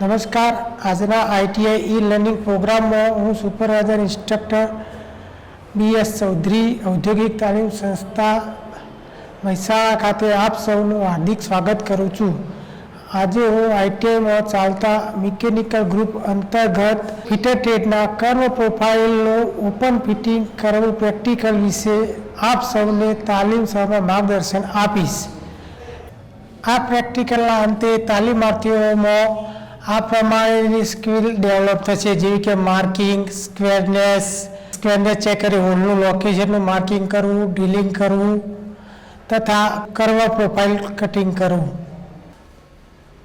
નમસ્કાર. આજના આઈટીઆઈ ઈ લર્નિંગ પ્રોગ્રામમાં હું supervisor instructor B S Chaudhary, ઔદ્યોગિક તાલીમ સંસ્થા મહેસાણા ખાતે આપ સૌનું હાર્દિક સ્વાગત કરું છું. આજે હું આઈટીઆઈમાં ચાલતા મિકેનિકલ ગ્રુપ અંતર્ગત ફિટર ટ્રેડના કર્વ પ્રોફાઇલનું ઓપન ફિટિંગ કરવું પ્રેક્ટિકલ વિશે આપ સૌને તાલીમ સહમાં માર્ગદર્શન આપીશ. આ પ્રેક્ટિકલના અંતે તાલીમાર્થીઓમાં આ પ્રમાણેની સ્કિલ ડેવલપ થશે, જેવી કે માર્કિંગ, સ્ક્વેરનેસ સ્ક્વેરનેસ ચેક કરી, હોલનું લોકેશનનું માર્કિંગ કરવું ડ્રિલિંગ કરવું, તથા કર્વ પ્રોફાઇલ કટિંગ કરવું.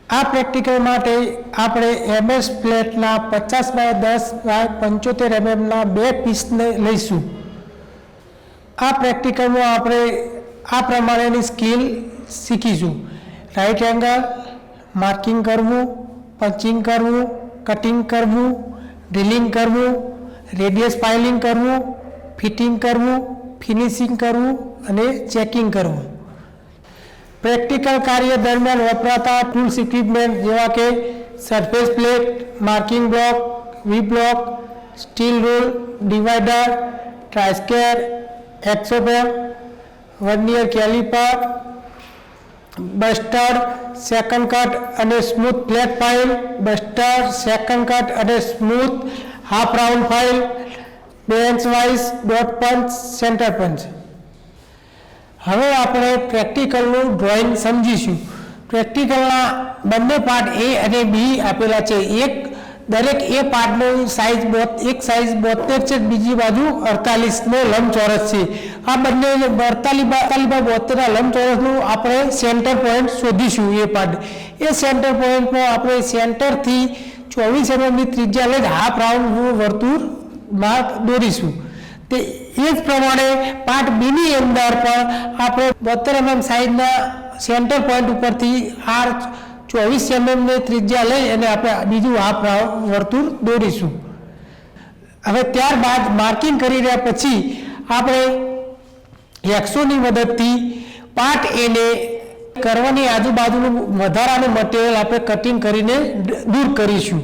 આ પ્રેક્ટિકલ માટે આપણે એમએસ પ્લેટના પચાસ બાય દસ બાય પંચોતેર એમએમના બે પીસને લઈશું. આ પ્રેક્ટિકલમાં આપણે આ પ્રમાણેની સ્કિલ શીખીશું. રાઈટ એંગલ, માર્કિંગ કરવું પંચિંગ કરવું, કટિંગ કરવું ડ્રિલિંગ કરવું, રેડિયસ ફાઇલિંગ કરવું, ફિટિંગ કરવું, ફિનિશિંગ કરવું અને ચેકિંગ કરવું. પ્રેક્ટિકલ કાર્ય દરમિયાન વપરાતા ટૂલ્સ, ઇક્વિપમેન્ટ જેવા કે surface plate, marking block V block, steel rule divider try square એક્સોપેમ vernier caliper bastard second cut અને smooth flat file bastard second cut અને smooth half round file bench vice dot punch centre punch હવે આપણે પ્રેક્ટિકલનું drawing સમજીશું. પ્રેક્ટિકલના બંને part એ અને બી આપેલા છે. એક દરેક એ પાર્ટની સાઇઝ એક સાઇઝ બોતેર છે, બીજી બાજુ અડતાલીસનો લંબચોરસ છે. આ બંને અડતાલીસ અડતાલીસ બાય બોતેરના લંબચોરસનું આપણે સેન્ટર પોઈન્ટ શોધીશું એ પાર્ટ એ સેન્ટર પોઈન્ટમાં આપણે સેન્ટરથી ચોવીસ એમએમની ત્રિજ્યા લઈને હાફ રાઉન્ડ વર્તુળ માર્ક દોરીશું. તે એ જ પ્રમાણે પાર્ટ બીની અંદર પણ આપણે બોતેર એમએમ સાઈઝના સેન્ટર પોઈન્ટ ઉપરથી આર ચોવીસ એમએમની ત્રિજ્યા લઈ અને આપણે બીજું આ વર્તુળ દોરીશું. હવે ત્યારબાદ માર્કિંગ કરી રહ્યા પછી આપણે એક્સોની મદદથી પાર્ટ એને કરવાની આજુબાજુનું વધારાનું મટીરિયલ આપણે કટિંગ કરીને દૂર કરીશું.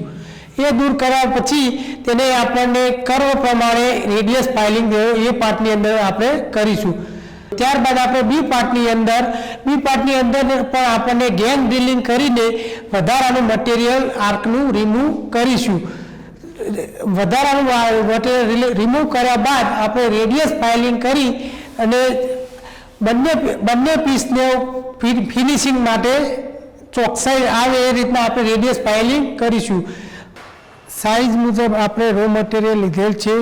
એ દૂર કર્યા પછી તેને આપણને કર્વ પ્રમાણે રેડિયસ ફાઇલિંગ એ પાર્ટની અંદર આપણે કરીશું. ત્યારબાદ આપણે બી પાર્ટની અંદર, બી પાર્ટની અંદર પણ આપણને ગેંગ ડ્રિલિંગ કરીને વધારાનું મટીરિયલ આર્કનું રિમૂવ કરીશું. વધારાનું મટીરિયલ રિમૂવ કર્યા બાદ આપણે રેડિયસ ફાઇલિંગ કરી અને બંને બંને પીસને ફિનિશિંગ માટે ચોકસાઈ આવે એ રીતના આપણે રેડિયસ ફાઇલિંગ કરીશું. સાઇઝ મુજબ આપણે રો મટીરિયલ લીધેલ છે,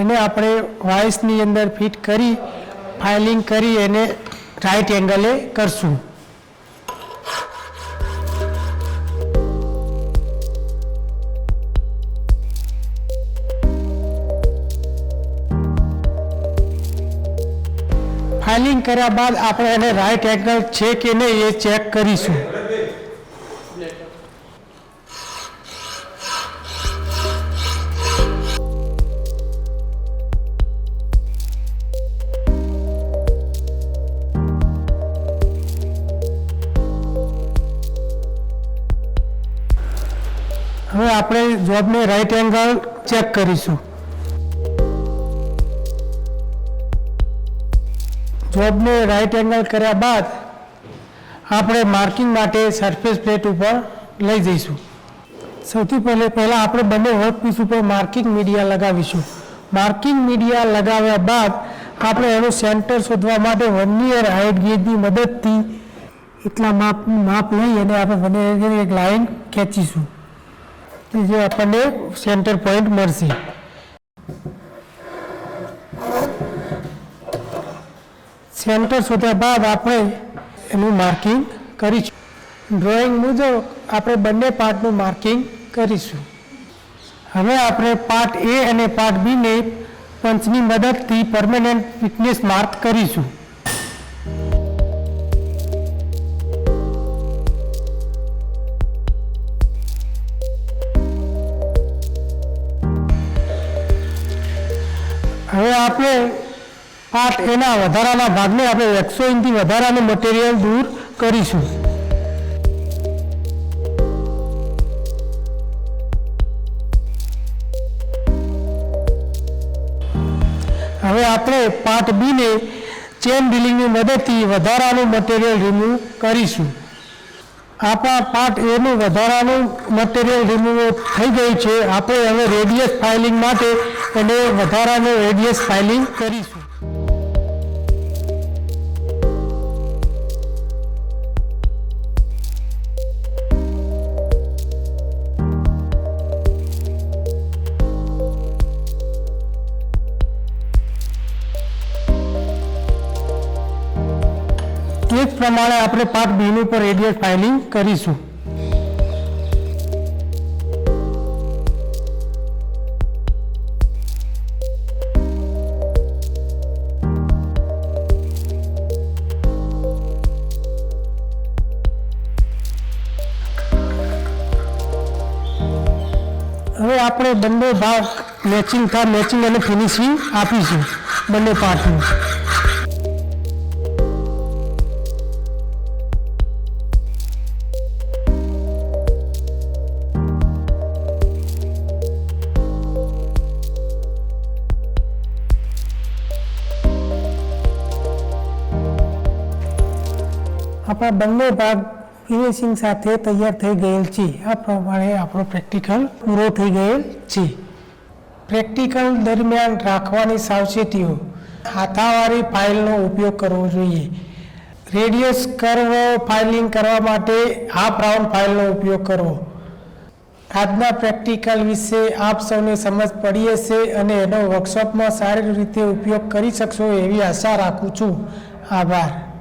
એને આપણે વાઇસની અંદર ફિટ કરી ફાઇલિંગ કરી એને રાઈટ એંગલે કરશું. ફાઇલિંગ કર્યા બાદ આપણે એને રાઈટ એંગલ છે કે નહીં એ ચેક કરીશું. હવે આપણે જોબને રાઈટ એંગલ ચેક કરીશું. જોબને રાઈટ એંગલ કર્યા બાદ આપણે માર્કિંગ માટે સરફેસ પ્લેટ ઉપર લઈ જઈશું. સૌથી પહેલે પહેલાં આપણે બંને વર્કપીસ ઉપર માર્કિંગ મીડિયા લગાવીશું. માર્કિંગ મીડિયા લગાવ્યા બાદ આપણે એનું સેન્ટર શોધવા માટે વર્નિયર હાઇટ ગેજની મદદથી એટલા માપ માપ લઈ અને આપણે બંને એક લાઈન ખેંચીશું. જે આપણને સેન્ટર પોઈન્ટ મળશે. સેન્ટર શોધ્યા બાદ આપણે એનું માર્કિંગ કરીશું. ડ્રોઈંગ મુજબ આપણે બંને પાર્ટનું માર્કિંગ કરીશું. હવે આપણે પાર્ટ એ અને પાર્ટ બીને પંચની મદદથી પરમેનન્ટ ફિટનેસ માર્ક કરીશું. હવે આપણે આ એના વધારાના ભાગને આપણે એકસો ઇંચથી વધારાનું મટીરિયલ દૂર કરીશું. હવે આપણે પાર્ટ બીને ચેન ડીલિંગની મદદથી વધારાનું મટીરિયલ રિમૂવ કરીશું. આપણા પાર્ટ એનું વધારાનું મટીરિયલ રિમૂવ થઈ ગયું છે. આપણે હવે રેડિયસ ફાઇલિંગ માટે એને વધારાનું એડીએસ ફાઇલિંગ કરીશું. એ પ્રમાણે આપણે પાર્ટ બીનું પર એડીએસ ફાઇલિંગ કરીશું. હવે આપણે બંને ભાગ મેચિંગ થાય મેચિંગ અને ફિનિશિંગ આપીશું, બંને પાર્ટનું આપણા બંને ભાગ ફિનિશિંગ સાથે તૈયાર થઈ ગયેલ છે. આ પ્રમાણે આપણો પ્રેક્ટિકલ પૂરો થઈ ગયેલ છે. પ્રેક્ટિકલ દરમિયાન રાખવાની સાવચેતીઓ. હાથાવાળી ફાઇલનો ઉપયોગ કરવો જોઈએ. રેડિયસ કર્વ ફાઇલિંગ કરવા માટે હાફ રાઉન્ડ ફાઇલનો ઉપયોગ કરવો. આજના પ્રેક્ટિકલ વિશે આપ સૌને સમજ પડી હશે અને એનો વર્કશોપમાં સારી રીતે ઉપયોગ કરી શકશો એવી આશા રાખું છું. આભાર.